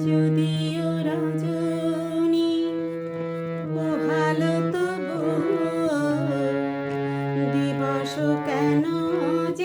যদিও রাজনী ও ভালো দিবস কেন যে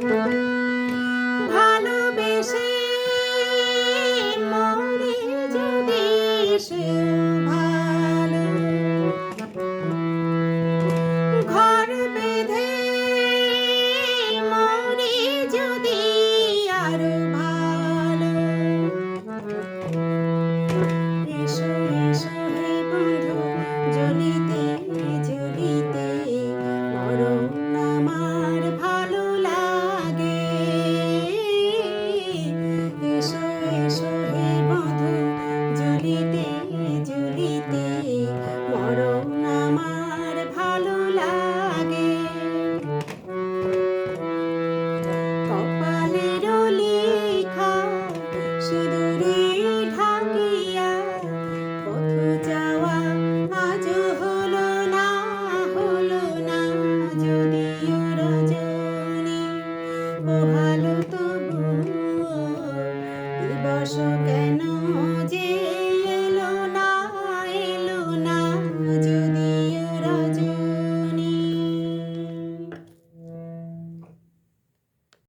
Música